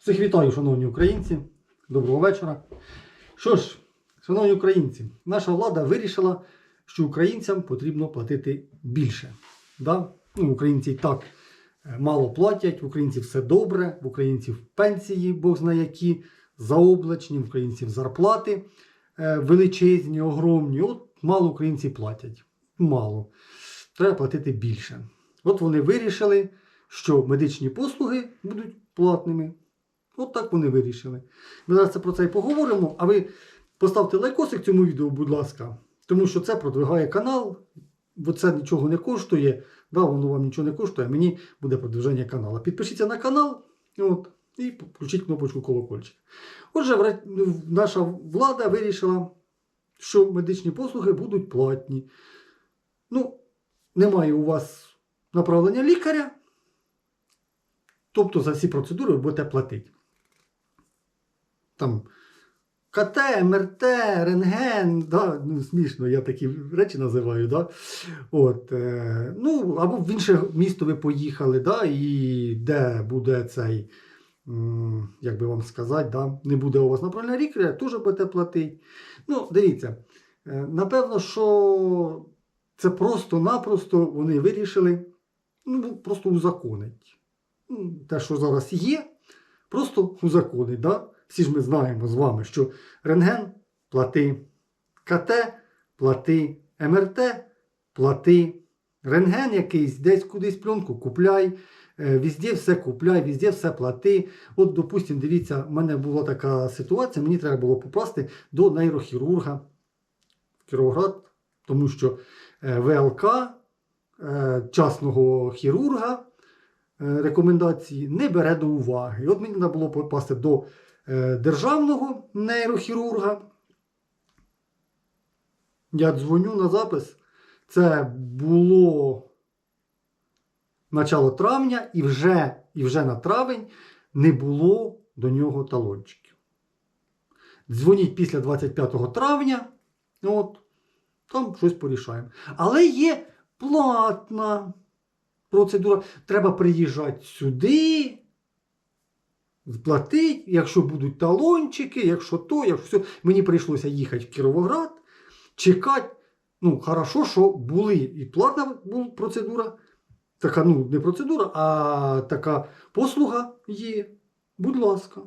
Всіх вітаю, шановні українці. Доброго вечора. Що ж, шановні українці, наша влада вирішила, що українцям потрібно платити більше. Да? Ну, українці і так е, мало платять, в українців все добре, в українців пенсії, Бог знає які, заоблачні, в українців зарплати е, величезні, огромні. От мало українці платять. Мало. Треба платити більше. От вони вирішили, що медичні послуги будуть платними. От так вони вирішили. Ми зараз про це і поговоримо, а ви поставте лайкосик цьому відео, будь ласка, тому що це продвигає канал, бо це нічого не коштує. Да, воно вам нічого не коштує, а мені буде продвиження каналу. Підпишіться на канал от, і включіть кнопочку колокольчик. Отже, наша влада вирішила, що медичні послуги будуть платні. Ну, немає у вас направлення лікаря, тобто за всі процедури ви будете платити. Там КТ, МРТ, рентген, да, ну, смішно, я такі речі називаю. Да? От, е, ну, або в інше місто ви поїхали, да, і де буде цей, як би вам сказати, да, не буде у вас направлення лікаря, теж будете платити. Ну, дивіться, е, напевно, що це просто-напросто вони вирішили ну, просто узаконить. Ну, Те, що зараз є, просто узаконить. Да? Всі ж ми знаємо з вами, що рентген плати, КТ плати, МРТ плати, рентген якийсь, десь кудись пленку купляй, е, везде все купляй, везде все плати. От, допустимо, дивіться, в мене була така ситуація, мені треба було попасти до нейрохірурга в Кіровоград, тому що е, ВЛК е, частного хірурга рекомендації не бере до уваги. І от мені треба було попасти до е, державного нейрохірурга. Я дзвоню на запис. Це було начало травня, і вже, і вже на травень не було до нього талончиків. Дзвоніть після 25 травня, от, там щось порішаємо. Але є платна процедура. Треба приїжджати сюди, платити, якщо будуть талончики, якщо то, якщо все. Мені прийшлося їхати в Кіровоград, чекати. Ну, хорошо, що були і платна була процедура. Така, ну, не процедура, а така послуга є. Будь ласка.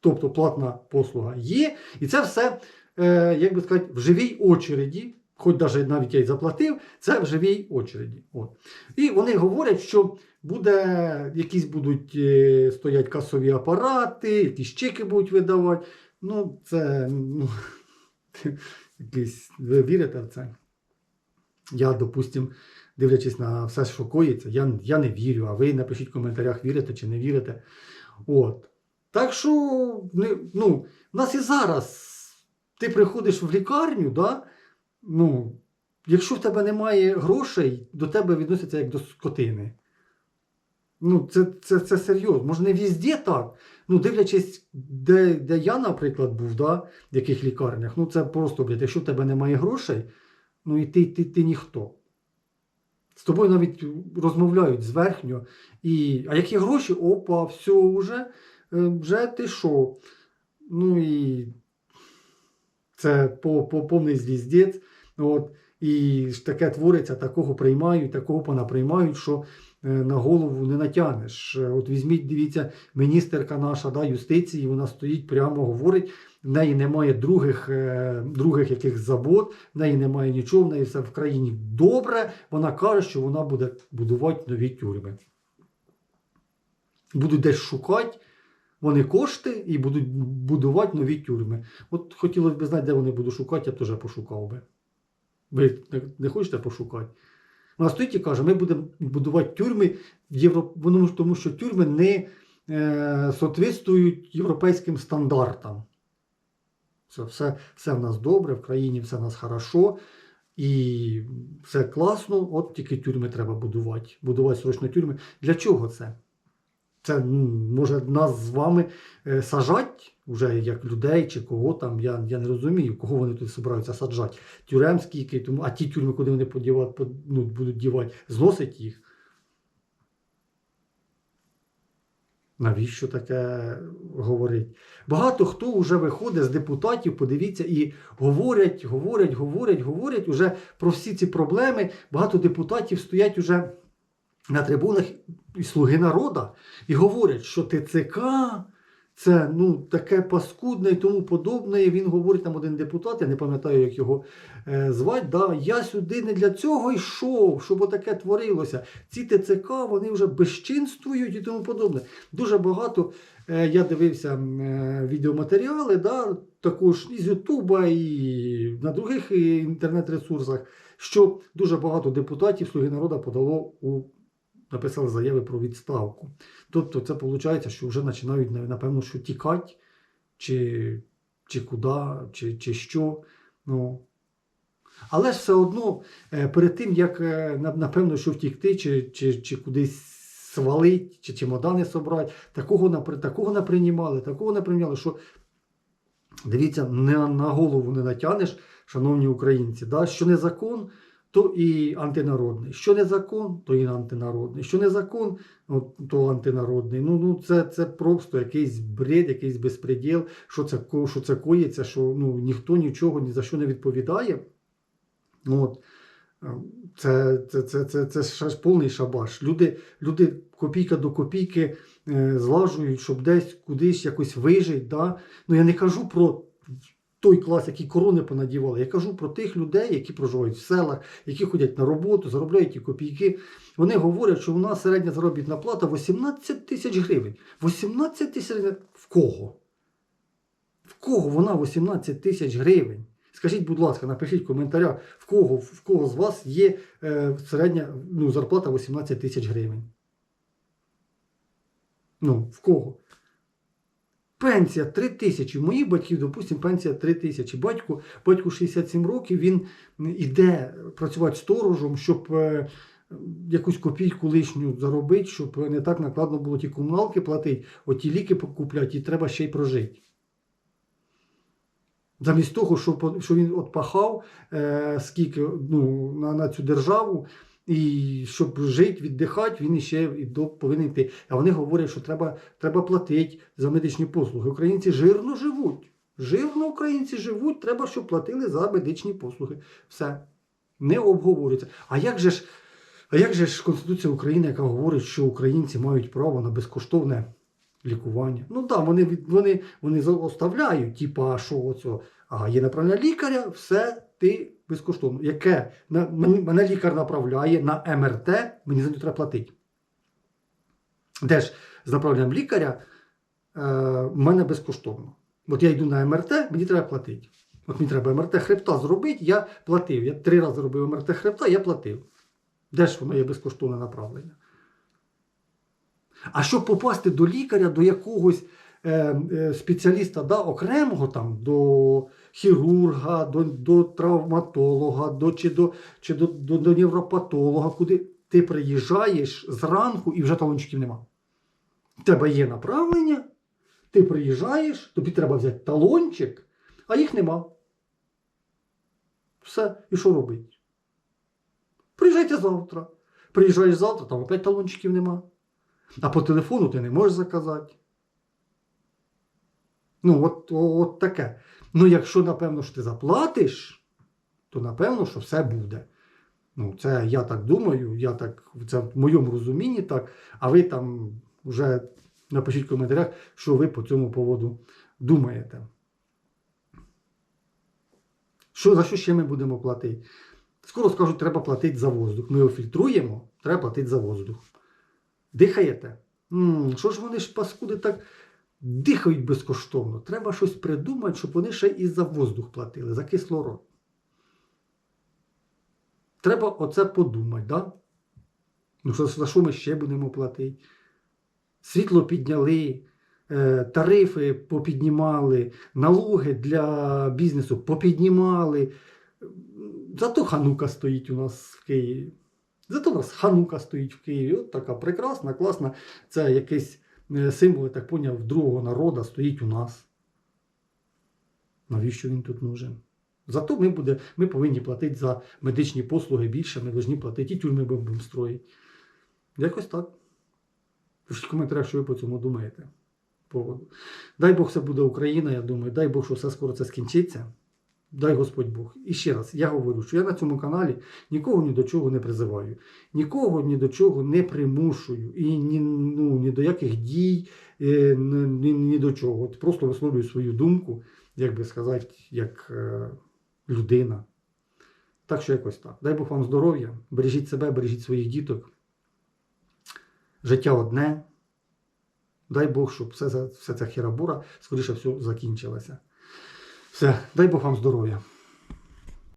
Тобто платна послуга є. І це все, е, як би сказати, в живій очереді, хоч навіть навіть я й заплатив, це в живій очереді. От. І вони говорять, що буде, якісь будуть е, стоять касові апарати, якісь чеки будуть видавати. Ну, це ну, якісь, ви вірите в це? Я, допустим, дивлячись на все, що коїться, я, я не вірю, а ви напишіть в коментарях, вірите чи не вірите. От. Так що, ну, в нас і зараз ти приходиш в лікарню, да? Ну, якщо в тебе немає грошей, до тебе відносяться як до скотини. Ну, це, це, це серйозно. Може, не везде так. Ну, дивлячись, де, де я, наприклад, був, да, в яких лікарнях, ну це просто, блядь, якщо в тебе немає грошей, ну і ти, ти, ти ніхто. З тобою навіть розмовляють зверхньо. І, а які гроші? Опа, все, вже, е, вже ти що? Ну і це по, повний звіздець. От, і таке твориться, такого приймають, такого понаприймають, що е, на голову не натягнеш. Е, От візьміть, дивіться, міністерка наша да, юстиції, вона стоїть прямо говорить, в неї немає других, е, других яких забот, в неї немає нічого, в неї все в країні добре. Вона каже, що вона буде будувати нові тюрми. Будуть десь шукати вони кошти і будуть будувати нові тюрми. От хотілося б знати, де вони будуть шукати, я б теж пошукав би. Ви не- хочете пошукати? Вона стоїть і каже, ми будемо будувати тюрми в Євро... тому що тюрми не е, соответствують європейським стандартам. Все, все, все в нас добре, в країні все в нас хорошо. І все класно, от тільки тюрми треба будувати. Будувати срочно тюрми. Для чого це? Це може нас з вами е, сажать вже як людей чи кого там. Я, я не розумію, кого вони тут збираються саджати. Тюрем скільки, тому, а ті тюрми, куди вони подівати, под- ну, будуть дівати, зносить їх. Навіщо таке говорить? Багато хто вже виходить з депутатів, подивіться, і говорять, говорять, говорять, говорять уже про всі ці проблеми. Багато депутатів стоять уже на трибунах і слуги народа і говорять, що ТЦК це ну, таке паскудне і тому подобне. І Він говорить там один депутат, я не пам'ятаю, як його е, звати. Да, я сюди не для цього йшов, щоб отаке творилося. Ці ТЦК вони вже безчинствують і тому подобне. Дуже багато е, я дивився е, відеоматеріали, да, також і з Ютуба, і на других е, інтернет-ресурсах, що дуже багато депутатів Слуги народу подало у написали заяви про відставку. Тобто це виходить, що вже починають, напевно, що тікати, чи, чи куди, чи, чи що. Ну. Але ж все одно, е, перед тим, як е, напевно, що втікти, чи, чи, чи кудись свалить, чи чемодани собрати, такого, такого не приймали, такого не прийняли, що дивіться, не на голову не натягнеш, шановні українці, да? що не закон, то і антинародний. Що не закон, то і антинародний. Що не закон, то антинародний. Ну, ну це, це просто якийсь бред, якийсь безпреділ, що це, що це коїться, що ну, ніхто нічого ні за що не відповідає. От. Е, Це, це, це, це, це ж повний шабаш. Люди, люди копійка до копійки е, злажують, щоб десь кудись якось вижити. Да? Ну я не кажу про той клас, який корони понадівали. Я кажу про тих людей, які проживають в селах, які ходять на роботу, заробляють ті копійки. Вони говорять, що у нас середня заробітна плата 18 тисяч гривень. 18 тисяч в кого? В кого вона 18 тисяч гривень? Скажіть, будь ласка, напишіть в коментарях, в кого, в кого з вас є е, середня ну, зарплата 18 тисяч гривень. Ну, в кого? Пенсія 3 тисячі. Моїх батьків, допустимо, пенсія 3 тисячі. Батько, батьку 67 років, він іде працювати сторожем, щоб е, якусь копійку лишню заробити, щоб не так накладно було ті комуналки платити, оті ліки покупляти, і треба ще й прожити. Замість того, що, він от пахав е, скільки ну, на, на цю державу, і щоб жити, віддихати, він іще і до, повинен йти. А вони говорять, що треба, треба платити за медичні послуги. Українці жирно живуть. Жирно українці живуть, треба, щоб платили за медичні послуги. Все. Не обговорюється. А як же ж, а як же ж Конституція України, яка говорить, що українці мають право на безкоштовне лікування? Ну так, вони, від- вони, вони за- оставляють, типа, що оцього. А є направлення лікаря, все ти безкоштовно. Яке мене лікар направляє на МРТ, мені за нього треба платити. Де ж з направленням лікаря е, мене безкоштовно. От я йду на МРТ, мені треба платити. От мені треба МРТ хребта зробити, я платив. Я три рази робив МРТ хребта, я платив. Де ж воно є безкоштовне направлення? А щоб попасти до лікаря, до якогось е, е, спеціаліста да, окремого, там, до хірурга, до, до травматолога, до, чи, до, чи до, до, до невропатолога, куди ти приїжджаєш зранку і вже талончиків нема. В тебе є направлення, ти приїжджаєш, тобі треба взяти талончик, а їх нема. Все, і що робити? Приїжджайте завтра. Приїжджаєш завтра, там опять талончиків нема. А по телефону ти не можеш заказати. Ну, от, от таке. Ну, якщо, напевно, що ти заплатиш, то напевно, що все буде. Ну, це я так думаю, я так, це в моєму розумінні так. А ви там вже напишіть в коментарях, що ви по цьому поводу думаєте. Що, за що ще ми будемо платити? Скоро скажуть, треба платити за воздух. Ми його фільтруємо, треба платити за воздух. Дихаєте? м що ж вони ж паскуди так дихають безкоштовно? Треба щось придумати, щоб вони ще і за воздух платили, за кислород. Треба оце подумати, да? Ну, що, за що ми ще будемо платити? Світло підняли, е, тарифи попіднімали, налоги для бізнесу попіднімали. Зато ханука стоїть у нас в Києві. Зато у нас ханука стоїть в Києві. От така прекрасна, класна. Це якийсь символ, я так поняв, другого народу стоїть у нас. Навіщо він тут нужен? Зато ми, буде, ми повинні платити за медичні послуги більше, ми повинні платити і тюрми будемо строїти. Якось так. Пишіть в коментарях, що ви по цьому думаєте. Поводу. Дай Бог все буде Україна, я думаю, дай Бог, що все скоро це скінчиться. Дай Господь Бог. І ще раз, я говорю, що я на цьому каналі нікого ні до чого не призиваю, нікого ні до чого не примушую і ні, ну, ні до яких дій, е, ні, ні, до чого. От просто висловлюю свою думку, як би сказати, як е, людина. Так що якось так. Дай Бог вам здоров'я, бережіть себе, бережіть своїх діток. Життя одне. Дай Бог, щоб все, все ця хірабура скоріше все закінчилася. Все, дай Бог вам здоров'я.